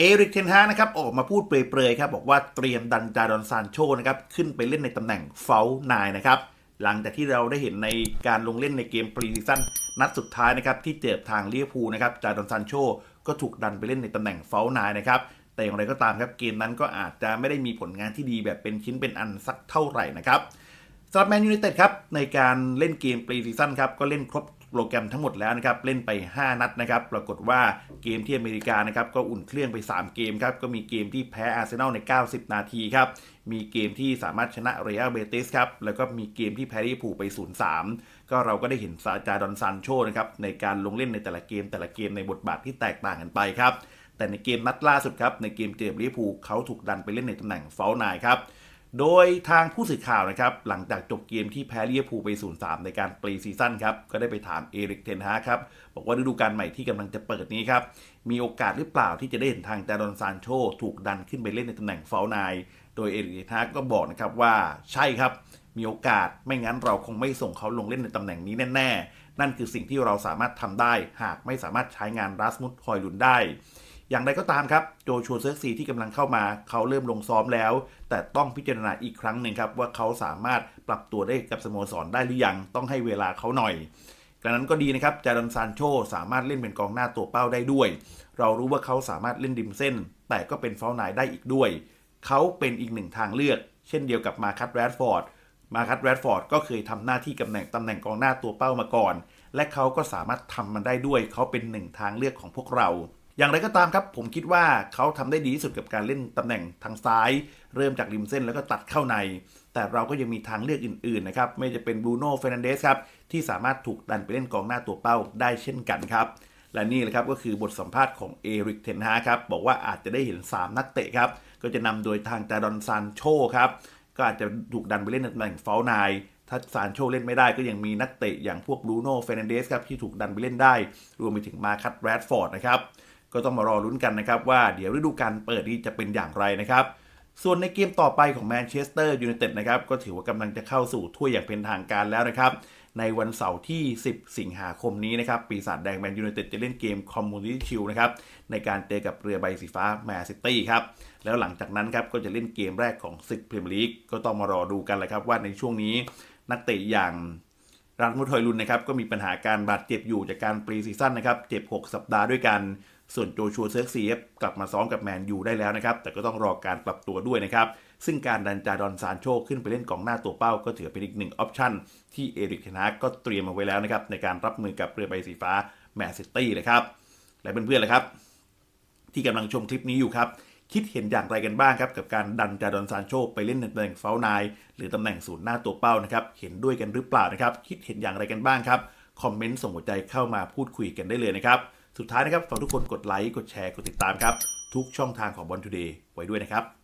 เอริกเทนฮานะครับออกมาพูดเปรยๆครับบอกว่าเตรียมดันจาดอนซานโชนะครับขึ้นไปเล่นในตำแหน่งเฟลนายนะครับหลังจากที่เราได้เห็นในการลงเล่นในเกมปรีซีซั่นนัดสุดท้ายนะครับที่เจอบทางเลียพูนะครับจาดอนซานโชก็ถูกดันไปเล่นในตำแหน่งเฟลนายนะครับแต่อย่างไรก็ตามครับเกมนั้นก็อาจจะไม่ได้มีผลงานที่ดีแบบเป็นชิ้นเป็นอันสักเท่าไหร่นะครับ สำหรับแมนยูไนเต็ดครับในการเล่นเกมปรีซีซั่นครับก็เล่นครบโปรแกรมทั้งหมดแล้วนะครับเล่นไป 5 นัดนะครับปรากฏว่าเกมที่อเมริกานะครับก็อุ่นเครื่องไป 3 เกมครับก็มีเกมที่แพ้อาร์เซนอลใน 90 นาทีครับมีเกมที่สามารถชนะเรอัลเบติสครับแล้วก็มีเกมที่แพ้ลิเวอร์พูลไป 0-3 ก็เราก็ได้เห็นซาจาดอนซานโชนะครับในการลงเล่นในแต่ละเกมแต่ละเกมในบทบาทที่แตกต่างกันไปครับแต่ในเกมนัดล่าสุดครับในเกมเจอลิเวอร์พูลเขาถูกดันไปเล่นในตำแหน่งเฟลนายครับ โดยทางผู้สื่อข่าวนะครับ หลังจากจบเกมที่แพ้เวอร์พูไป 0-3 ในการปรีซีซั่นครับ ก็ได้ไปถามเอริกเทนฮาครับ บอกว่าฤดูกาลใหม่ที่กำลังจะเปิดนี้ครับ มีโอกาสหรือเปล่าที่จะได้เห็นทางจาดอนซานโชถูกดันขึ้นไปเล่นในตำแหน่งเฟลนายโดยเอริกเทนฮาก็บอกนะครับว่าใช่ครับมีโอกาสไม่งั้นเราคงไม่ส่งเขาลงเล่นในตำแหน่งนี้แน่ ๆ นั่นคือสิ่งที่เราสามารถทำได้ หากไม่สามารถใช้งานรัสมุดฮอยลุนได้ อย่างไรก็ตามครับโจชัวเซิร์ซีที่กำลังเข้ามาเขาเริ่มลงซ้อมแล้ว แต่ต้องพิจารณาอีกครั้งหนึ่งครับว่าเขาสามารถปรับตัวได้กับสโมสรได้หรือยังต้องให้เวลาเขาหน่อยดังนั้นก็ดีนะครับจาดอนซานโชสามารถเล่นเป็นกองหน้าตัวเป้าได้ด้วย เรารู้ว่าเขาสามารถเล่นริมเส้น แต่ก็เป็นเฟลนายได้อีกด้วย เขาเป็นอีกหนึ่งทางเลือก เช่นเดียวกับมาคัตแรดฟอร์ดมาคัตแรดฟอร์ดก็เคยทำหน้าที่ตำแหน่งตำแหน่งกองหน้าตัวเป้ามาก่อน และเขาก็สามารถทำมันได้ด้วย เขาเป็นหนึ่งทางเลือกของพวกเรา อย่างไรก็ตามครับ ผมคิดว่าเขาทำได้ดีที่สุดกับการเล่นตำแหน่งทางซ้าย เริ่มจากริมเส้นแล้วก็ตัดเข้าใน แต่เราก็ยังมีทางเลือกอื่นๆนะครับไม่จะเป็นบรูโน่เฟรนันเดสครับที่สามารถถูกดันไปเล่นกองหน้าตัวเป้าได้เช่นกันครับและนี่แหละครับก็คือบทสัมภาษณ์ของเอริกเทนฮาครับบอกว่าอาจจะได้เห็น 3 นักเตะครับก็จะนำโดยทางจาดอนซานโชครับก็อาจจะถูกดันไปเล่นตำแหน่งเฟลนายถ้าซานโชเล่นไม่ได้ก็ยังมีนักเตะอย่างพวกบูโน่เฟรนันเดสครับที่ถูกดันไปเล่นได้ รวมไปถึงมาคัตแรดฟอร์ดนะครับ ก็ต้องมารอลุ้นกันนะครับว่าเดี๋ยวฤดูกาลเปิดนี้จะเป็นอย่างไรนะครับ ส่วนในเกมต่อไปของแมนเชสเตอร์ยูไนเต็ดนะครับก็ถือว่ากำลังจะเข้าสู่ถ้วยอย่างเป็นทางการแล้วนะครับ ในวันเสาร์ที่ 10 สิงหาคมนี้นะครับ ปีศาจแดงแมนยูไนเต็ดจะเล่นเกมคอมมูนิตี้ชิลนะครับในการเจอกับเรือใบสีฟ้าแมนซิตี้ครับแล้วหลังจากนั้นครับก็จะเล่นเกมแรกของศึกพรีเมียร์ลีกก็ต้องมารอดูกันเลยครับว่าในช่วงนี้นักเตะอย่างรัฐมุทอยลุนนะครับก็มีปัญหาการบาดเจ็บอยู่จากการปรีซีซั่นนะครับเจ็บ 6 สัปดาห์ด้วยกัน ส่วนโจชัวเซิร์กซีฟกลับมาซ้อมกับแมนยูได้แล้วนะครับ แต่ก็ต้องรอการปรับตัวด้วยนะครับ ซึ่งการดันจาดอนซานโชขึ้นไปเล่นกองหน้าตัวเป้า ก็ถือเป็นอีกหนึ่งออปชั่นที่เอริกเทนาก็เตรียมมาไว้แล้วนะครับในการรับมือกับเรือใบสีฟ้าแมนซิตี้นะครับ และเพื่อนๆเลยครับ ที่กำลังชมคลิปนี้อยู่ครับคิดเห็นอย่างไรกันบ้างครับกับการดันจาดอนซานโชไปเล่นในตำแหน่งเฟลนายหรือตำแหน่งศูนย์หน้าตัวเป้านะครับ เห็นด้วยกันหรือเปล่านะครับ คิดเห็นอย่างไรกันบ้างครับ คอมเมนต์ส่งหัวใจเข้ามาพูดคุยกันได้เลยนะครับ สุดท้ายนะครับฝากทุกคนกดไลค์กดแชร์กดติดตามครับทุกช่องทางของบอลทูเดย์ไว้ด้วยนะครับ